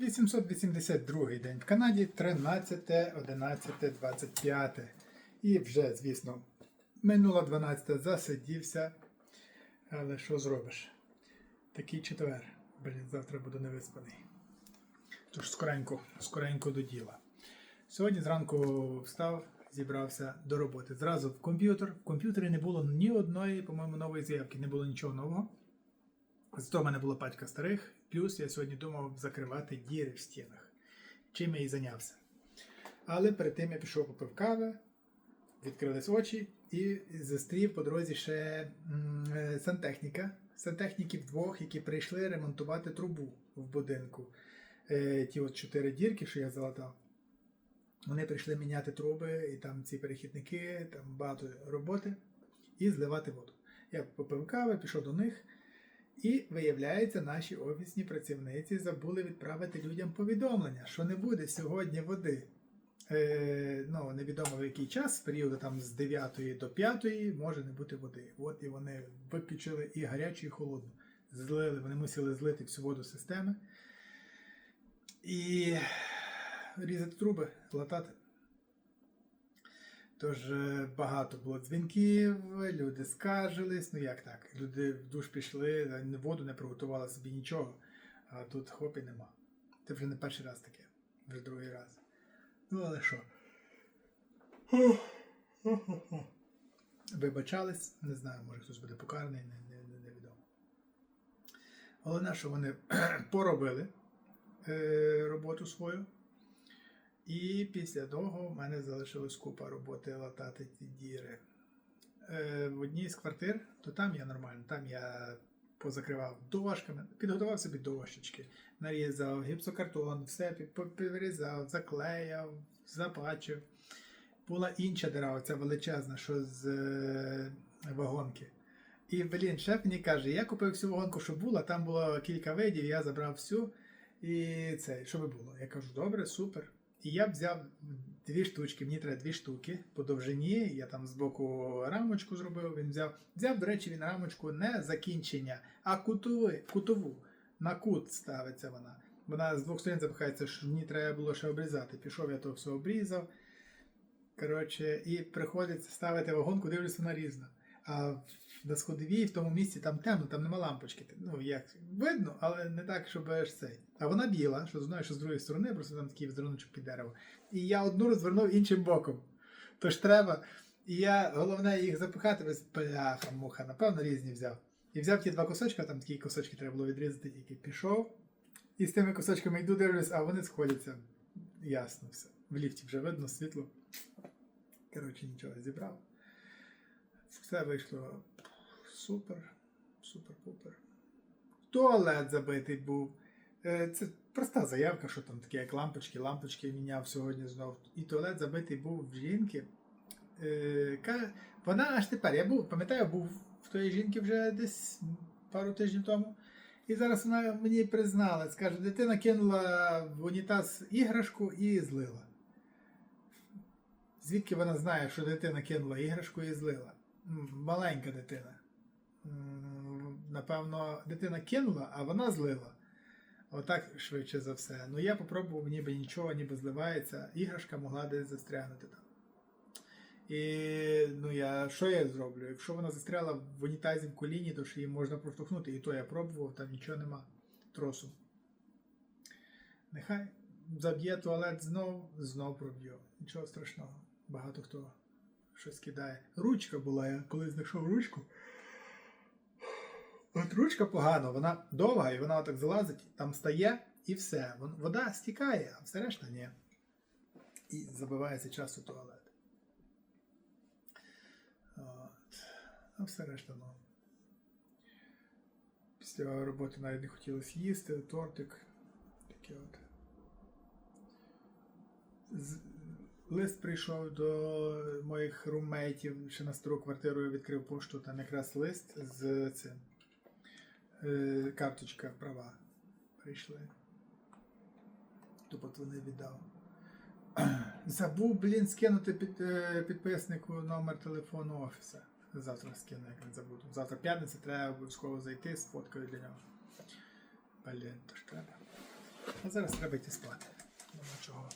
882 день в Канаді, 13, 11, 25. І вже, звісно, минула 12, засидівся. Але що зробиш? Такий четвер. Блін, завтра буду невиспаний. Тож скоренько, скоренько до діла. Сьогодні зранку встав, зібрався до роботи. Зразу в комп'ютер. В комп'ютері не було ні одної, по-моєму, нової заявки, не було нічого нового. Зато в мене була пачка старих, плюс я сьогодні думав закривати діри в стінах. Чим я і зайнявся. Але перед тим я пішов попив кави, відкрились очі і зустрів по дорозі ще е, сантехніка. Сантехніків двох, які прийшли ремонтувати трубу в будинку. Е, ті от чотири дірки, що я залатав. Вони прийшли міняти труби, і там ці перехідники, там багато роботи, і зливати воду. Я попив кави, пішов до них. І виявляється, наші офісні працівниці забули відправити людям повідомлення, що не буде сьогодні води. Е, ну, невідомо в який час, з періоду там з 9 до 5 може не бути води. От і вони виключили і гарячу, і холодну. Злили, вони мусили злити всю воду системи. І різати труби, латати. Тож е, багато було дзвінків, люди скаржились. Ну як так? Люди в душ пішли, воду не приготували собі нічого, а тут хоп і нема. Це вже не перший раз таке, вже другий раз. Ну, але що? Вибачались, не знаю, може хтось буде покараний, не, не, не, невідомо. Головне, що вони поробили е, роботу свою. І після того в мене залишилась купа роботи латати ті діри. Е, в одній з квартир, то там я нормально, там я позакривав дошками, підготував собі дощечки, нарізав гіпсокартон, все підрізав, заклеяв, запачив. Була інша дира, оця величезна, що з е, вагонки. І блін, шеф мені каже, я купив всю вагонку, що була, там було кілька видів, я забрав всю. І це, що би було? Я кажу, добре, супер. І я взяв дві штучки, мені треба дві штуки по довжині. Я там збоку рамочку зробив. Він взяв, взяв, до речі, він рамочку не закінчення, а кутови, кутову. На кут ставиться вона. Вона з двох сторін запихається, що мені треба було ще обрізати. Пішов, я то все обрізав. Коротше, і приходиться ставити вагонку, дивлюся, вона різна. А на сходовій в тому місці там темно, там нема лампочки. Ну, як видно, але не так, щоб аж цей. А вона біла, що з що з другої сторони, просто там такий візеруночок під дерево. І я одну розвернув іншим боком. Тож треба. І я головне їх запихати без бляха, муха, напевно, різні взяв. І взяв ті два кусочки, там такі кусочки треба було відрізати, тільки пішов. І з тими кусочками йду, дивлюсь, а вони сходяться. Ясно все. В ліфті вже видно світло. Коротше, нічого зібрав. Все вийшло супер, супер-пупер. Туалет забитий був. Е, Це проста заявка, що там таке, як лампочки, лампочки міняв сьогодні знов. І туалет забитий був в жінки. Е, Вона аж тепер. Я був, пам'ятаю, був в тої жінки вже десь пару тижнів тому. І зараз вона мені призналась, каже, дитина кинула в унітаз іграшку і злила. Звідки вона знає, що дитина кинула іграшку і злила? Маленька дитина. Напевно, дитина кинула, а вона злила. Отак швидше за все. Ну я попробував, ніби нічого, ніби зливається. Іграшка могла десь застрягнути там. І ну я що я зроблю? Якщо вона застряла в унітазі в коліні, то ж її можна проштовхнути. І то я пробував, там нічого нема. Тросу. Нехай заб'є туалет знов, знов проб'є. Нічого страшного. Багато хто щось кидає. Ручка була, я коли знайшов ручку. От ручка погано, вона довга і вона отак залазить, там стає і все. Вода стікає, а все решта ні. І забивається часто туалет. От. А все решта, ну. Після роботи навіть не хотілося їсти, тортик. Таке от. З- Лист прийшов до моїх румейтів ще на стару квартиру я відкрив пошту, там якраз лист з цим. Е, карточка права прийшли. Тобто вони віддав. Забув, блін, скинути під, е, підписнику номер телефону офіса. Завтра скину, як не забуду. Завтра п'ятниця треба обов'язково зайти з фоткою для нього. Блін, то ж треба. А зараз треба йти спати. Нема чого.